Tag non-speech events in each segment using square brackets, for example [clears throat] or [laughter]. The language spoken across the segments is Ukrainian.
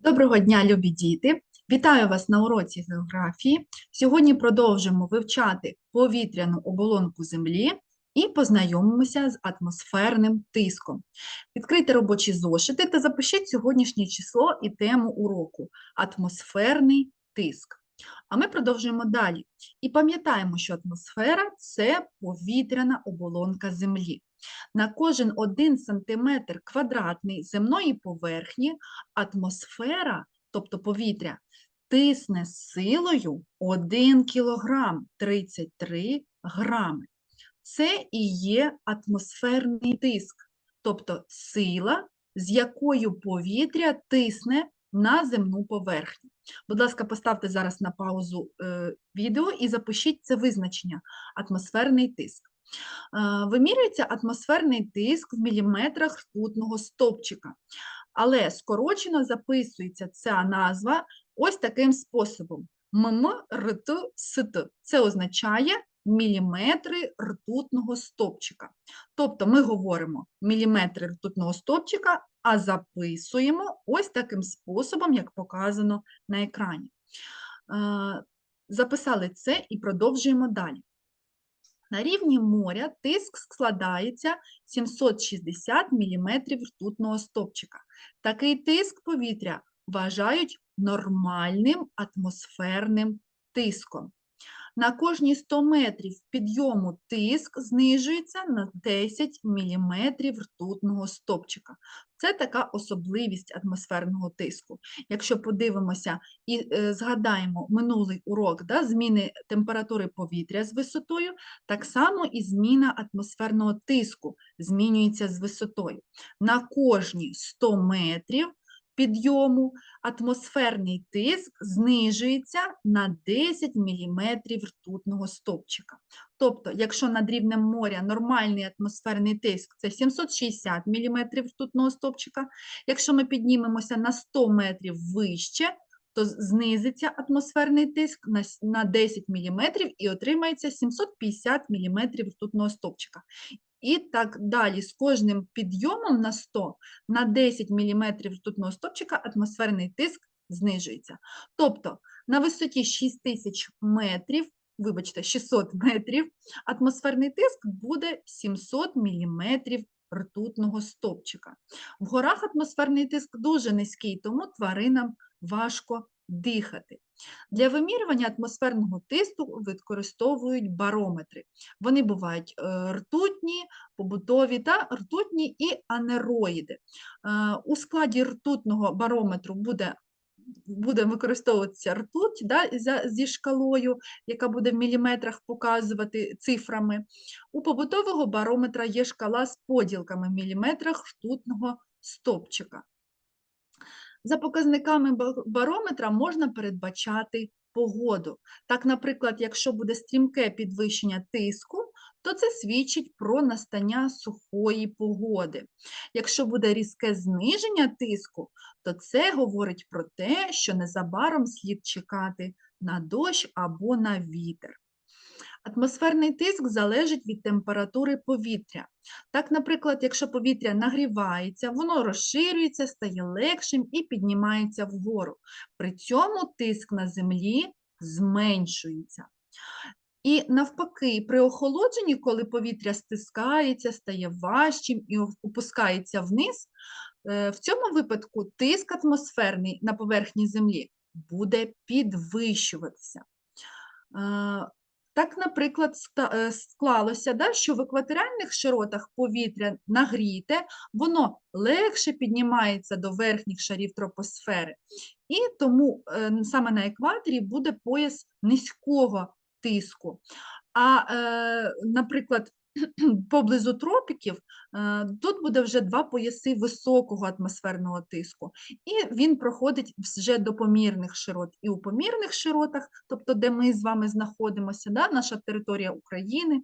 Доброго дня, любі діти! Вітаю вас на уроці географії. Сьогодні продовжимо вивчати повітряну оболонку Землі і познайомимося з атмосферним тиском. Відкрийте робочі зошити та запишіть сьогоднішнє число і тему уроку атмосферний тиск. А ми продовжуємо далі. І пам'ятаємо, що атмосфера це повітряна оболонка Землі. На кожен 1 см квадратний земної поверхні атмосфера, тобто повітря, тисне силою 1 кг 33 грами. Це і є атмосферний тиск, тобто сила, з якою повітря тисне на земну поверхню. Будь ласка, поставте зараз на паузу е, відео і запишіть це визначення атмосферний тиск. Е, Вимірюється атмосферний тиск в міліметрах ртутного стовпчика, але скорочено записується ця назва ось таким способом: ММ РТ СТ. Це означає міліметри ртутного стовпчика. Тобто ми говоримо міліметри ртутного стовпчика, а записуємо ось таким способом, як показано на екрані. Е, Записали це і продовжуємо далі. На рівні моря тиск складається 760 мм ртутного стовпчика. Такий тиск повітря вважають нормальним атмосферним тиском. На кожні 100 метрів підйому тиск знижується на 10 мм ртутного стовпчика. Це така особливість атмосферного тиску. Якщо подивимося і е, згадаємо минулий урок да, зміни температури повітря з висотою, так само і зміна атмосферного тиску змінюється з висотою. На кожні 100 метрів підйому атмосферний тиск знижується на 10 мм ртутного стовпчика. Тобто, якщо над рівнем моря нормальний атмосферний тиск це 760 мм ртутного стовпчика, якщо ми піднімемося на 100 метрів вище, то знизиться атмосферний тиск на, на 10 мм і отримається 750 мм ртутного стовпчика. І так далі, з кожним підйомом на 100 на 10 мм ртутного стовпчика атмосферний тиск знижується. Тобто на висоті 6000 метрів, вибачте, 600 метрів, атмосферний тиск буде 700 мм ртутного стовпчика. В горах атмосферний тиск дуже низький, тому тваринам важко дихати. Для вимірювання атмосферного тиску використовують барометри. Вони бувають е, ртутні, побутові та ртутні і анероїди. Е, у складі ртутного барометру буде буде використовуватися ртуть да, зі шкалою, яка буде в міліметрах показувати цифрами. У побутового барометра є шкала з поділками в міліметрах ртутного стопчика. За показниками барометра можна передбачати погоду. Так, наприклад, якщо буде стрімке підвищення тиску, то це свідчить про настання сухої погоди. Якщо буде різке зниження тиску, то це говорить про те, що незабаром слід чекати на дощ або на вітер. Атмосферний тиск залежить від температури повітря. Так, наприклад, якщо повітря нагрівається, воно розширюється, стає легшим і піднімається вгору. При цьому тиск на землі зменшується. І навпаки, при охолодженні, коли повітря стискається, стає важчим і опускається вниз, е, в цьому випадку тиск атмосферний на поверхні землі буде підвищуватися. Так, наприклад, е, склалося, да, що в екваторіальних широтах повітря нагріте, воно легше піднімається до верхніх шарів тропосфери, і тому е, саме на екваторі буде пояс низького тиску. А, е, наприклад, [clears throat] поблизу тропіків е, тут буде вже два пояси високого атмосферного тиску, і він проходить вже до помірних широт. І у помірних широтах, тобто де ми з вами знаходимося, да, наша територія України, е,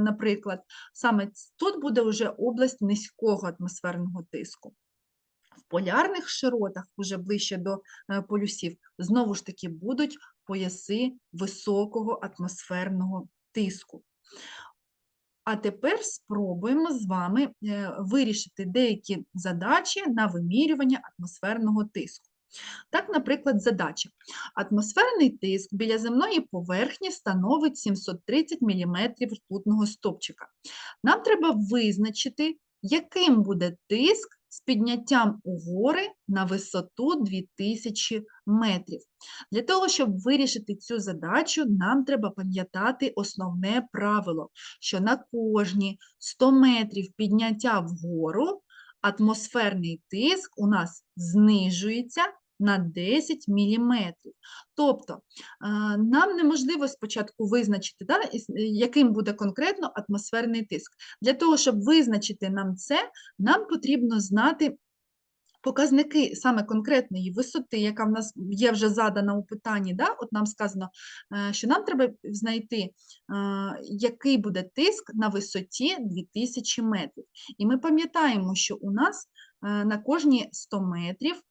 наприклад, саме тут буде вже область низького атмосферного тиску. В полярних широтах, вже ближче до е, полюсів, знову ж таки будуть пояси високого атмосферного тиску. А тепер спробуємо з вами е, вирішити деякі задачі на вимірювання атмосферного тиску. Так, наприклад, задача. Атмосферний тиск біля земної поверхні становить 730 мм ртутного стопчика. Нам треба визначити, яким буде тиск з підняттям угори на висоту 2000 метрів. Для того, щоб вирішити цю задачу, нам треба пам'ятати основне правило, що на кожні 100 метрів підняття вгору атмосферний тиск у нас знижується на 10 мм. Тобто нам неможливо спочатку визначити, да, яким буде конкретно атмосферний тиск. Для того, щоб визначити нам це, нам потрібно знати показники саме конкретної висоти, яка в нас є вже задана у питанні. Да? От нам сказано, е, що нам треба знайти, е, який буде тиск на висоті 2000 метрів. І ми пам'ятаємо, що у нас е, на кожні 100 метрів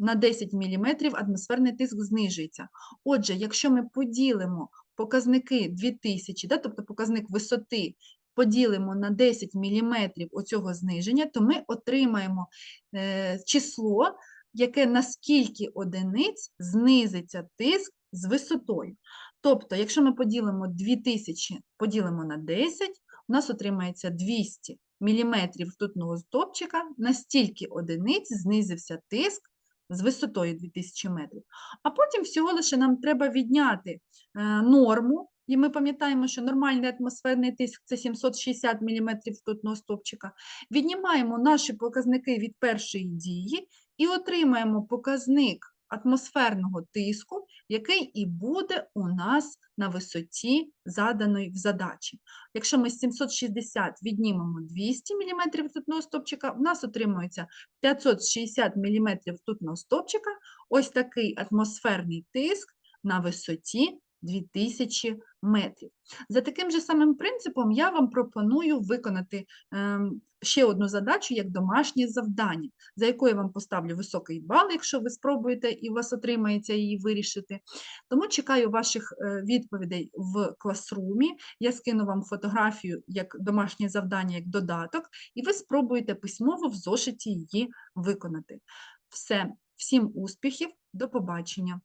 на 10 мм атмосферний тиск знижується. Отже, якщо ми поділимо показники 2000, да, тобто показник висоти, поділимо на 10 мм оцього зниження, то ми отримаємо е, число, яке на скільки одиниць знизиться тиск з висотою. Тобто, якщо ми поділимо 2000, поділимо на 10, у нас отримається 200 мм ртутного стопчика, на стільки одиниць знизився тиск з висотою 2000 метрів. А потім всього лише нам треба відняти е, норму, і ми пам'ятаємо, що нормальний атмосферний тиск це 760 мм ртутного стопчика. Віднімаємо наші показники від першої дії і отримаємо показник атмосферного тиску, який і буде у нас на висоті заданої в задачі. Якщо ми з 760 віднімемо 200 мм ртутного стопчика, у нас отримується 560 мм ртутного стопчика, ось такий атмосферний тиск на висоті 2000 метрів. За таким же самим принципом я вам пропоную виконати ем, ще одну задачу як домашнє завдання, за якою я вам поставлю високий бал, якщо ви спробуєте і у вас отримається її вирішити. Тому чекаю ваших е, відповідей в класрумі. Я скину вам фотографію як домашнє завдання, як додаток, і ви спробуєте письмово в зошиті її виконати. Все, всім успіхів, до побачення!